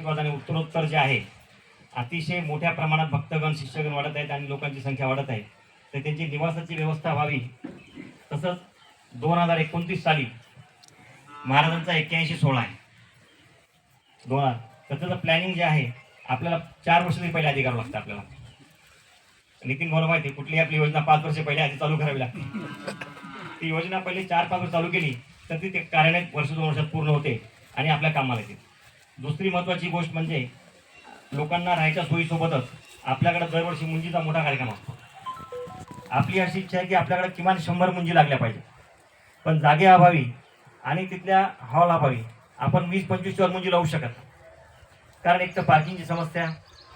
आशीर्वादाने उत्तरोत्तर जे आहे अतिशय मोठ्या प्रमाणात भक्तगण शिष्यगण वाढत आहेत आणि लोकांची संख्या वाढत आहे. तर त्यांची निवासाची व्यवस्था व्हावी. तसंच दोन हजार एकोणतीस साली महाराजांचा एक्क्याऐंशी सोहळा आहे. दोन हजार तर त्याचं प्लॅनिंग जे आहे आपल्याला चार वर्ष तरी पहिले आधी करावं लागतं आपल्याला. नितीन मला माहिती कुठली कुठलीही आपली योजना पाच वर्ष पहिले आधी चालू करावी लागते. ती योजना पहिले चार पाच वर्ष चालू केली तर ती ते कार्यालय वर्ष दोन वर्षात पूर्ण होते आणि आपल्या कामाला येते. दुसरी महत्त्वाची गोष्ट म्हणजे लोकांना राहायच्या सोयीसोबतच आपल्याकडे दरवर्षी मुंजीचा मोठा कार्यक्रम असतो. आपली अशी इच्छा आहे की आपल्याकडे किमान शंभर मुंजी लागल्या पाहिजे. पण जागे अभावी आणि तिथल्या हॉल अभावी आपण वीस पंचवीस मुंजी लावू शकत कारण एक तर पार्किंगची समस्या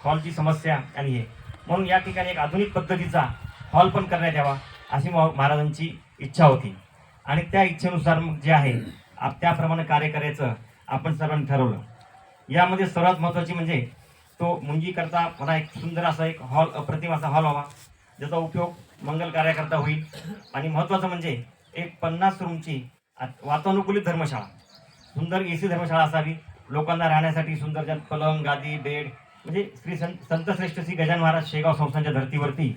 हॉलची समस्या आणि हे. म्हणून या ठिकाणी एक आधुनिक पद्धतीचा हॉल पण करण्यात यावा अशी महाराजांची इच्छा होती. आणि त्या इच्छेनुसार जे आहे आप- त्याप्रमाणे कार्य करायचं आपण सर्वांनी ठरवलं. यामध्ये सर्वात महत्त्वाची म्हणजे तो मुंजीकरता मला एक सुंदर असा एक हॉल अप्रतिम असा हॉल व्हावा ज्याचा उपयोग मंगल कार्याकरता होईल. आणि महत्त्वाचं म्हणजे एक पन्नास रूमची वातानुकूलित धर्मशाळा. सुंदर ए सी धर्मशाळा असावी. लोकांना राहण्यासाठी सुंदर ज्यात पलंग गादी बेड म्हणजे श्री संत संतश्रेष्ठ श्री गजान महाराज शेगाव संस्थांच्या धर्तीवरती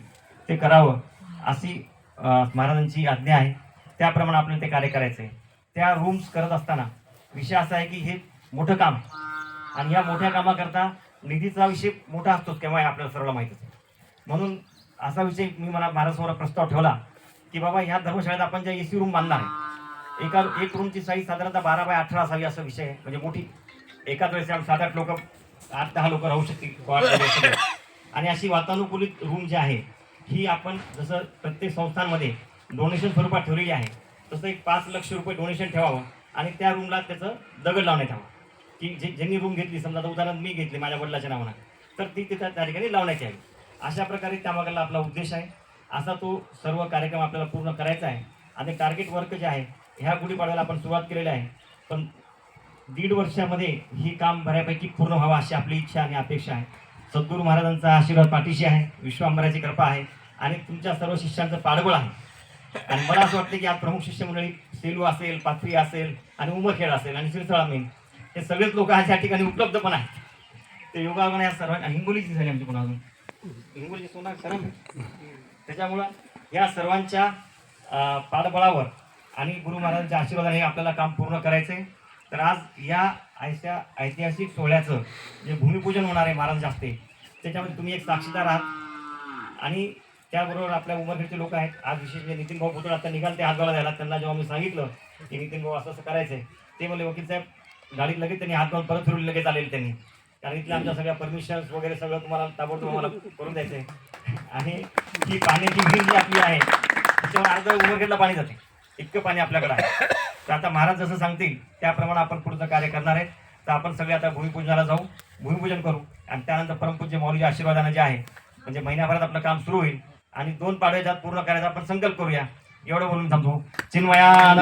ते करावं अशी महाराजांची आज्ञा आहे. त्याप्रमाणे आपल्याला ते कार्य करायचं आहे त्या रूम्स करत असताना विषय असा आहे की हे मोठं काम आणि या मोठ्या कामाकरता निधीचा विषय मोठा असतोच केव्हा आपल्याला सर्वांना माहितच आहे. म्हणून असा विषय मी मला महाराजसमोर प्रस्ताव ठेवला की बाबा ह्या धर्मशाळेत आपण ज्या ए सी रूम बांधणार आहे एका एक रूमची साईज साधारणतः बारा बाय अठरा असावी असा विषय आहे. म्हणजे मोठी एकाच वेळेस सात आठ लोक आठ दहा लोक राहू शकतील. आणि अशी वातानुकूलित रूम जी आहे ही आपण जसं प्रत्येक संस्थांमध्ये डोनेशन स्वरूपात ठेवलेली आहे तसं एक पाच लक्ष रुपये डोनेशन ठेवावं आणि त्या रूमला त्याचं दगड लावण्यात यावं. की जे ज्यांनी रूम घेतली समजा आता उदाहरण मी घेतली माझ्या वडिलाच्या नावानं तर ती तिथं त्या ठिकाणी लावण्याची आहे. अशा प्रकारे त्यामागला आपला उद्देश आहे. असा तो सर्व कार्यक्रम आपल्याला पूर्ण करायचा आहे. आणि टार्गेट वर्क जे आहे ह्या गुढीपाडव्याला आपण सुरुवात केलेली आहे. पण दीड वर्षामध्ये ही काम बऱ्यापैकी पूर्ण व्हावं अशी आपली इच्छा आणि अपेक्षा आहे. सद्गुरू महाराजांचा आशीर्वाद पाठीशी आहे. विश्वांबराची कृपा आहे. आणि तुमच्या सर्व शिष्यांचं पाठबळ आहे. आणि मला असं वाटतं की आज प्रमुख शिष्य मंडळी सेलू असेल पाथरी असेल आणि उमरखेड असेल आणि सिरसाळा मेन. हे सगळेच लोक आज या ठिकाणी उपलब्ध पण आहेत. ते योगायोगाने या सर्व हिंगोलीची झाली आमची पुन्हा अजून. हिंगोलीची सोना सरम त्याच्यामुळं या सर्वांच्या पाठबळावर आणि गुरु महाराजांच्या आशीर्वादाने आपल्याला काम पूर्ण करायचं आहे तर आज या ऐशा ऐतिहासिक सोहळ्याचं जे भूमिपूजन होणार आहे महाराजांच्या हस्ते त्याच्यामध्ये तुम्ही एक साक्षीदार आहात. आणि त्याबरोबर आपल्या उमरखेडचे लोक आहेत. आज विशेष म्हणजे नितीन भाऊ पुतळ आता निघाल ते हातगाला द्यायला. त्यांना जेव्हा मी सांगितलं की नितीन भाऊ असं असं करायचं आहे ते म्हणले वकील साहेब गाडीत लगेच त्यांनी हात परत फिरून लगेच आलेले त्यांनी. कारण इथल्या आमच्या सगळ्या परमिशन्स वगैरे सगळं तुम्हाला ताबडतोब आम्हाला करून द्यायचं आहे आणि ही पाण्याची विहीर जी आपली आहे त्याच्यावर अर्ध उमरखेडला पाणी जाते. इतकं पाणी आपल्याकडे आहे. तर आता महाराज जसं सांगतील त्याप्रमाणे आपण पुढचं कार्य करणार आहे तर आपण सगळे आता भूमिपूजनाला जाऊ. भूमिपूजन करू. आणि त्यानंतर परमपूज्य मौलीच्या आशीर्वादाने जे आहे म्हणजे महिन्याभरात आपलं काम सुरू होईल. आणि दोन पाडव्याच्या पूर्ण करायचा आपण संकल्प करूया. एवढं बोलून थांबतो. चिन्मया